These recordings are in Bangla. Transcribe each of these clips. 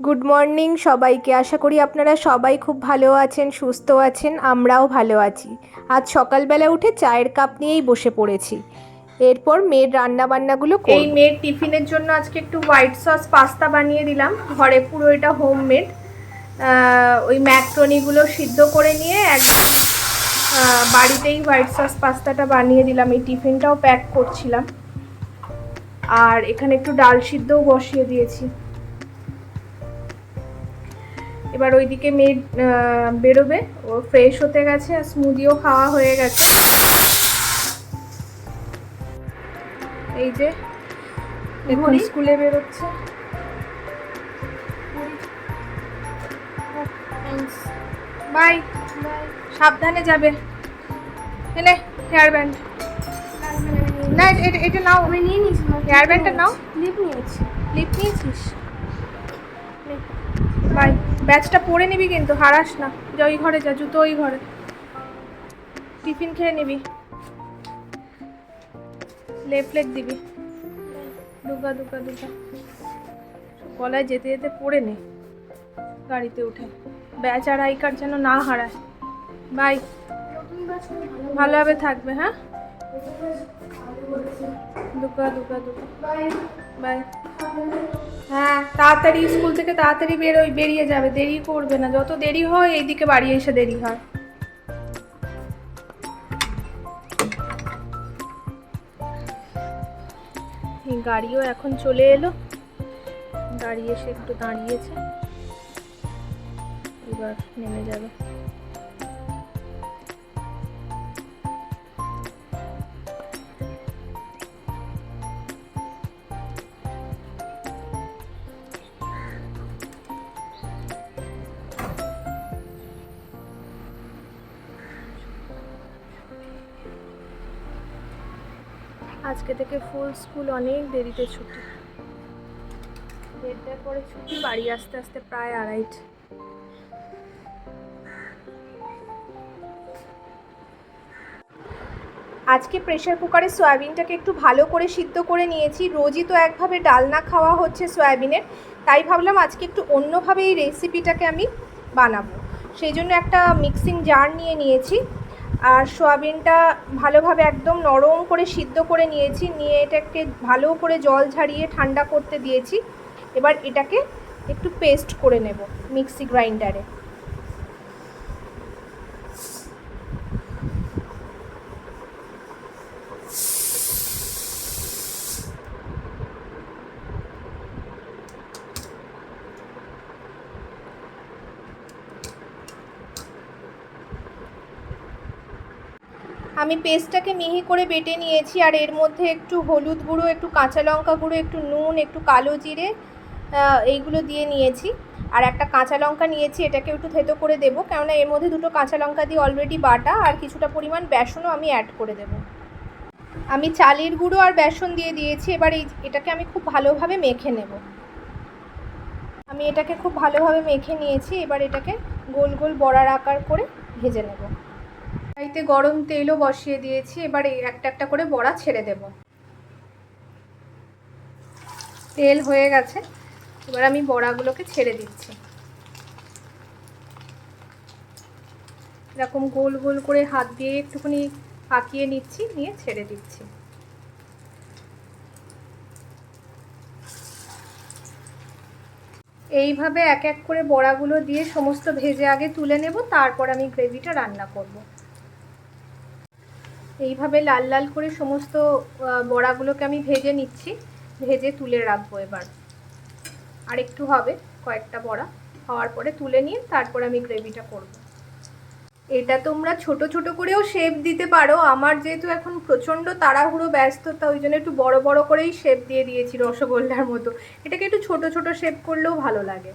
গুড মর্নিং সবাইকে। আশা করি আপনারা সবাই খুব ভালো আছেন, সুস্থ আছেন, আমরাও ভালো আছি। আজ সকালবেলা উঠে চায়ের কাপ নিয়েই বসে পড়েছি। এরপর মেয়ের রান্না বান্নাগুলো এই মেয়ের টিফিনের জন্য আজকে একটু হোয়াইট সস পাস্তা বানিয়ে দিলাম। ঘরে পুরো এটা হোমমেড। ওই ম্যাক্রনিগুলো সিদ্ধ করে নিয়ে একদম বাড়িতেই হোয়াইট সস পাস্তাটা বানিয়ে দিলাম। এই টিফিনটাও প্যাক করছিলাম। আর এখানে একটু ডাল সিদ্ধও বসিয়ে দিয়েছি। এবার ওইদিকে মেয়ে বেরোবে। ও ফ্রেশ হতে গেছে আর স্মুদিও খাওয়া হয়ে গেছে। এই যে এখন স্কুলে বেরোচ্ছে। বাই সাবধানে যাবে। এনে হেয়ার ব্যান্ড না এটা এটা নাও। আমি নিয়ে নিয়েছি। হেয়ার ব্যান্ডটা নাও। ক্লিপ নিয়েছি লিপ নিয়েছিস? ব্যাচটা পরে নিবি কিন্তু, হারাস না। যা ওই ঘরে যা, জুতো ওই ঘরে। টিফিন খেয়ে নিবি। লেফট লেগ দিবি। দুগা দুগা দুগা। গলায় যেতে যেতে পড়ে নে, গাড়িতে উঠে। ব্যাচ আর আই কার্ড যেন না হারায় বাই। ভালোভাবে থাকবে হ্যাঁ? দুগা দুগা দুগা। Bye bye. হ্যাঁ তাড়াতাড়ি স্কুল থেকে তাড়াতাড়ি বেরোই বেরিয়ে যাবে, দেরি করবে না। যত দেরি হয়, এইদিকে বাড়ি এসে দেরি হয়। গাড়িও এখন চলে এলো। গাড়ি এসে একটু দাঁড়িয়েছে। এবার নেমে যাবে। আজকে থেকে ফুল স্কুল অনেক দেরিতে ছুটি। দেড়টার পরে ছুটি, বাড়ি আসতে আসতে প্রায় আড়াইটে। আজকে প্রেশার কুকারে সয়াবিনটাকে একটু ভালো করে সিদ্ধ করে নিয়েছি। রোজই তো একভাবে ডালনা খাওয়া হচ্ছে সয়াবিনের। তাই ভাবলাম আজকে একটু অন্যভাবে এই রেসিপিটাকে আমি বানাবো। সেই জন্য একটা মিক্সিং জার নিয়ে নিয়েছি। আর সোয়াবিনটা ভালোভাবে একদম নরম করে সিদ্ধ করে নিয়েছি, নিয়ে এটাকে ভালো করে জল ঝাড়িয়ে ঠান্ডা করতে দিয়েছি। এবার এটাকে একটু পেস্ট করে নেব মিক্সি গ্রাইন্ডারে আমি পেস্টটাকে মিহি করে বেটে নিয়েছি আর এর মধ্যে একটু হলুদ গুঁড়ো, একটু কাঁচা লঙ্কা গুঁড়ো, একটু নুন, একটু কালো জিরে এইগুলো দিয়ে নিয়েছি। আর একটা কাঁচা লঙ্কা নিয়েছি, এটাকে একটু থেতো করে দেবো। কেননা এর মধ্যে দুটো কাঁচা লঙ্কা দিয়ে অলরেডি বাটা, আর কিছুটা পরিমাণ বেসনও আমি অ্যাড করে দেবো। আমি চালের গুঁড়ো আর বেসন দিয়ে দিয়েছি, এবার এই এটাকে আমি খুব ভালোভাবে মেখে নেব। আমি এটাকে খুব ভালোভাবে মেখে নিয়েছি, এবার এটাকে গোল গোল বড়ার আকার করে ভেজে নেব। কড়াইতে গরম তেলও বসিয়ে দিয়েছি, এবার একটা একটা করে বড়া ছেড়ে দেব। তেল হয়ে গেছে, এবার আমি বড়াগুলোকে ছেড়ে দিচ্ছি। এরকম গোল গোল করে হাত দিয়ে একটুখানি পাকিয়ে নিচ্ছি, নিয়ে ছেড়ে দিচ্ছি। এইভাবে এক এক করে বড়াগুলো দিয়ে সমস্ত ভেজে আগে তুলে নেব, তারপর আমি গ্রেভিটা রান্না করব। এইভাবে লাল লাল করে সমস্ত বড়াগুলোকে আমি ভেজে নিচ্ছি। ভেজে তুলে রাখব এবার। আর একটু হবে কয়েকটা বড়া। হওয়ার পরে তুলে নিয়ে তারপর আমি গ্রেভিটা করব। এটা তোমরা ছোট ছোট করেও শেপ দিতে পারো। আমার যেহেতু এখন প্রচণ্ড তাড়াহুড়ো, ব্যস্ততা, ওই জন্য একটু বড় বড় করেই শেপ দিয়ে দিয়েছি রসগোল্লার মতো। এটাকে একটু ছোট ছোট শেপ করলেও ভালো লাগে।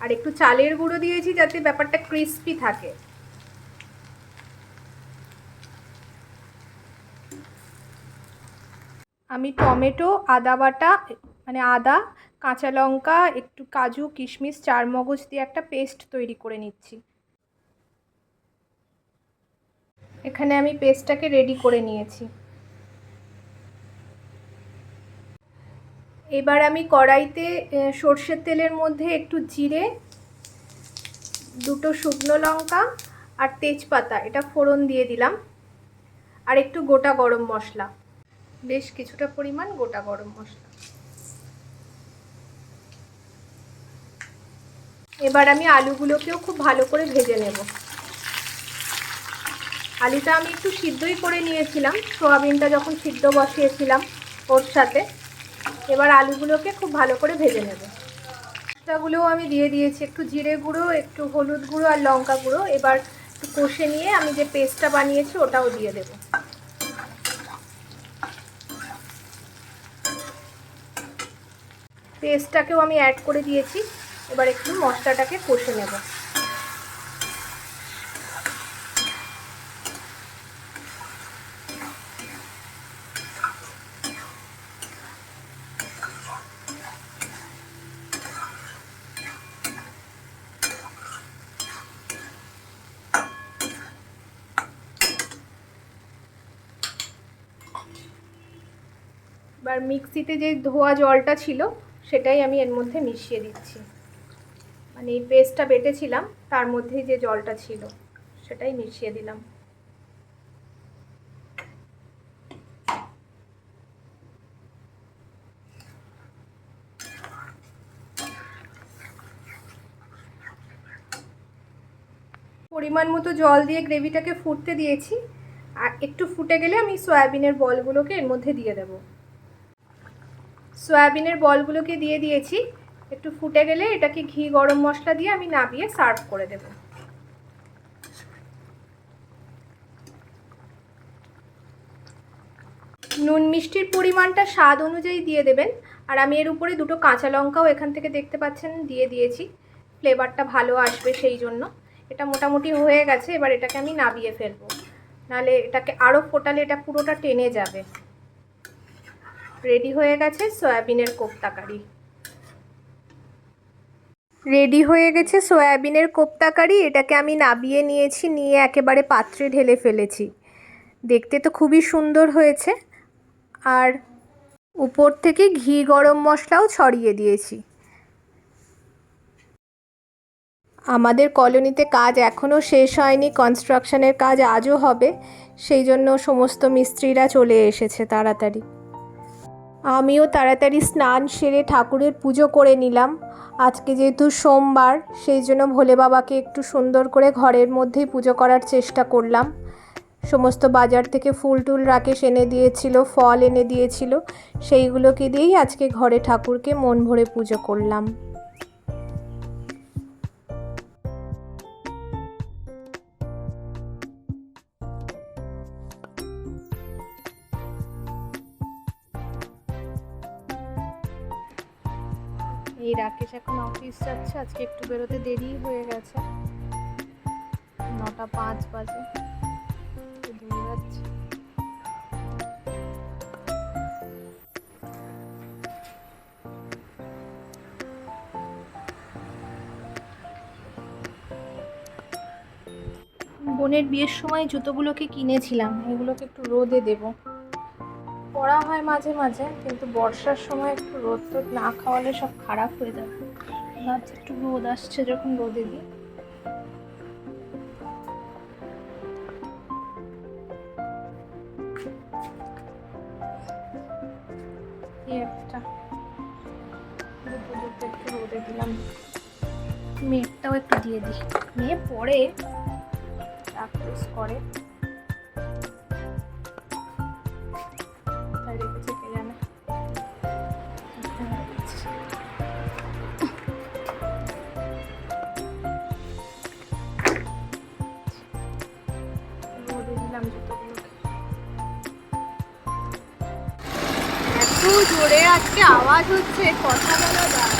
আর একটু চালের গুঁড়ো দিয়েছি যাতে ব্যাপারটা ক্রিস্পি থাকে। আমি টমেটো, আদা বাটা মানে আদা, কাঁচা লঙ্কা, একটু কাজু, কিশমিশ, চারমগজ দিয়ে একটা পেস্ট তৈরি করে নিচ্ছি। এখানে আমি পেস্টটাকে রেডি করে নিয়েছি। এবার আমি কড়াইতে সর্ষের তেলের মধ্যে একটু জিরে, দুটো শুকনো লঙ্কা আর তেজপাতা, এটা ফোড়ন দিয়ে দিলাম। আর একটু গোটা গরম মশলা। বেশ কিছুটা পরিমাণ গোটা গরম মশলা। এবার আমি আলুগুলোকেও খুব ভালো করে ভেজে নেব। আলুটা আমি একটু সিদ্ধই করে নিয়েছিলাম, সোয়াবিনটা যখন সিদ্ধ বসিয়েছিলাম ওর সাথে। এবার আলুগুলোকে খুব ভালো করে ভেজে নেব। মশলাগুলোও আমি দিয়ে দিয়েছি, একটু জিরে গুঁড়ো, একটু হলুদ গুঁড়ো আর লঙ্কা গুঁড়ো। এবার একটু কষে নিয়ে আমি যে পেস্টটা বানিয়েছি ওটাও দিয়ে দেবো। পেস্টটাকেও আমি অ্যাড করে দিয়েছি। এবার একটু মশলাটাকে কষে নেব। এবার মিক্সিতে যে ধোয়া জলটা ছিল সেটাই আমি এর মধ্যে মিশিয়ে দিচ্ছি। মানে এই পেস্টটা বেটেছিলাম, তার মধ্যেই যে জলটা ছিল, সেটাই মিশিয়ে দিলাম। পরিমাণ মতো জল দিয়ে গ্রেভিটাকে ফুটতে দিয়েছি, আর একটু ফুটে গেলে আমি সয়াবিনের বলগুলোকে এর মধ্যে দিয়ে দেবো। সয়াবিনের বলগুলোকে দিয়ে দিয়েছি। একটু ফুটে গেলে এটাকে ঘি, গরম মশলা দিয়ে আমি নাবিয়ে সার্ভ করে দেব। নুন মিষ্টির পরিমাণটা স্বাদ অনুযায়ী দিয়ে দেবেন। আর আমি এর উপরে দুটো কাঁচা লঙ্কাও এখান থেকে দেখতে পাচ্ছেন, দিয়ে দিয়েছি। ফ্লেভারটা ভালো আসবে সেই জন্য। এটা মোটামুটি হয়ে গেছে, এবার এটাকে আমি নাবিয়ে ফেলব। নাহলে এটাকে আরও ফোটালে এটা পুরোটা টেনে যাবে। রেডি হয়ে গেছে সয়াবিনের কোপ্তা কারি। রেডি হয়ে গেছে সয়াবিনের কোপ্তা কারি, এটাকে আমি নাবিয়ে নিয়েছি, নিয়ে একেবারে পাত্রে ঢেলে ফেলেছি। দেখতে তো খুবই সুন্দর হয়েছে। আর উপর থেকে ঘি গরম মশলাও ছড়িয়ে দিয়েছি। আমাদের কলোনিতে কাজ এখনও শেষ হয়নি কনস্ট্রাকশনের কাজ আজও হবে, সেই জন্য সমস্ত মিস্ত্রিরা চলে এসেছে তাড়াতাড়ি। আমিও তাড়াতাড়ি স্নান সেরে ঠাকুরের পুজো করে নিলাম। আজকে যেহেতু সোমবার, সেই জন্য ভোলে বাবাকে একটু সুন্দর করে ঘরের মধ্যেই পুজো করার চেষ্টা করলাম। সমস্ত বাজার থেকে ফুল টুল রাকেশ এনে দিয়েছিল, ফল এনে দিয়েছিল, সেইগুলোকে দিয়েই আজকে ঘরে ঠাকুরকে মন ভরে পুজো করলাম। এই রাকেশ এখন অফিস যাচ্ছে। আজকে একটু বেরোতে দেরি হয়ে গেছে। নটা পাঁচ বাজে। বোনের বিয়ের সময় জুতোগুলোকে কিনেছিলাম। এগুলোকে একটু রোদে দেবো। পরা হয় মাঝে মাঝে, কিন্তু বর্ষার সময় একটু রোদ টোদ না খাওয়ালে সব খারাপ হয়ে যাবে ভাবছি একটু রোদ আসছে যখন রোদে দিই। একটা। একটু রোদে দিলাম। মেয়েরটাও একটু দিয়ে দিই। মেয়ে পরে করে জোরে আজকে আওয়াজ হচ্ছে, কথা বলা যায়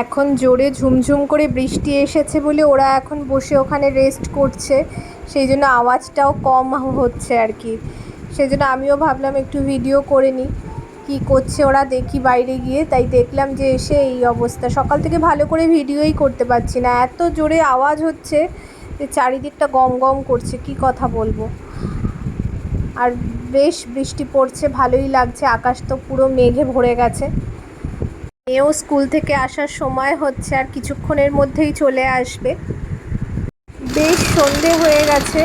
এখন জোরে ঝুমঝুম করে বৃষ্টি এসেছে বলে ওরা এখন বসে ওখানে রেস্ট করছে। সেই জন্য আওয়াজটাও কম হচ্ছে আর কি। সেই জন্য আমিও ভাবলাম একটু ভিডিও করে নিই কী করছে ওরা দেখি বাইরে গিয়ে। তাই দেখলাম যে এসে এই অবস্থা। সকাল থেকে ভালো করে ভিডিওই করতে পারছি না। এত জোরে আওয়াজ হচ্ছে। যে চারিদিকটা গম গম করছে, কি কথা বলব? আর বেশ বৃষ্টি পড়ছে, ভালোই লাগছে, আকাশ তো পুরো মেঘে ভরে গেছে। মেয়েও স্কুল থেকে আসার সময় হচ্ছে, আর কিছুক্ষণের মধ্যেই চলে আসবে। বেশ সন্ধে হয়ে গেছে,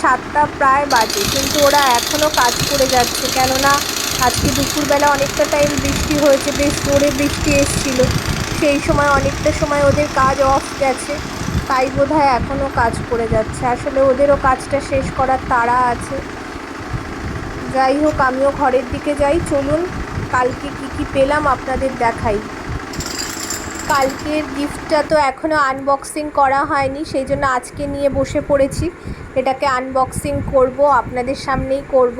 সাতটা প্রায় বাজে, কিন্তু ওরা এখনও কাজ করে যাচ্ছে, কেননা আজকে দুপুরবেলা অনেকটা টাইম বৃষ্টি হয়েছে, বেশ জোরে বৃষ্টি এসছিল। সেই সময় অনেকটা সময় ওদের কাজ অফ গেছে। তাই বোধ হয় এখনও কাজ করে যাচ্ছে। আসলে ওদেরও কাজটা শেষ করার তাড়া আছে। যাই হোক, আমিও ঘরের দিকে যাই। চলুন, কালকে কি কি পেলাম আপনাদের দেখাই। কালকের গিফটটা তো এখনও আনবক্সিং করা হয়নি, সেই জন্য আজকে নিয়ে বসে পড়েছি। এটাকে আনবক্সিং করব, আপনাদের সামনেই করব।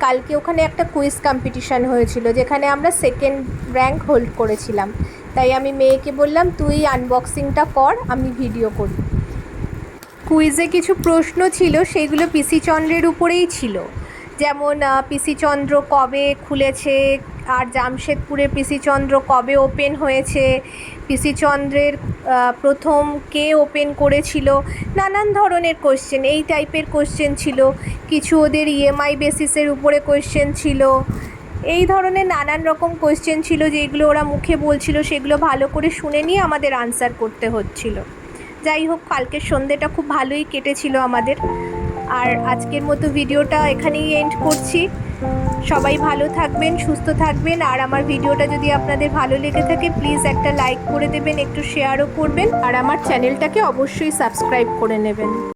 কালকে ওখানে একটা কুইজ কম্পিটিশান হয়েছিল, যেখানে আমরা সেকেন্ড র্যাঙ্ক হোল্ড করেছিলাম। তাই আমি মেয়েকে বললাম, তুই আনবক্সিংটা কর, আমি ভিডিও করি। কুইজে কিছু প্রশ্ন ছিল সেইগুলো পিসি চন্দ্রের উপরেই ছিল। যেমন পিসি চন্দ্র কবে খুলেছে, আর জামশেদপুরের পিসি চন্দ্র কবে ওপেন হয়েছে পিসি চন্দ্রের প্রথম কে ওপেন করেছিল, নানান ধরনের কোশ্চেন এই টাইপের কোশ্চেন ছিল। কিছু ওদের ইএমআই বেসিসের উপরে কোশ্চেন ছিল। এই ধরনের নানান রকম কোয়েশ্চেন ছিল যেগুলো ওরা মুখে বলছিল, সেগুলো ভালো করে শুনে নিয়ে আমাদের আনসার করতে হচ্ছিল। যাই হোক, কালকের সন্ধেটা খুব ভালোই কেটেছিল আমাদের। আর আজকের মতো ভিডিওটা এখানেই এন্ড করছি। সবাই ভালো থাকবেন, সুস্থ থাকবেন। আর আমার ভিডিওটা যদি আপনাদের ভালো লেগে থাকে প্লিজ একটা লাইক করে দেবেন, একটু শেয়ারও করবেন। আর আমার চ্যানেলটাকে অবশ্যই সাবস্ক্রাইব করে নেবেন।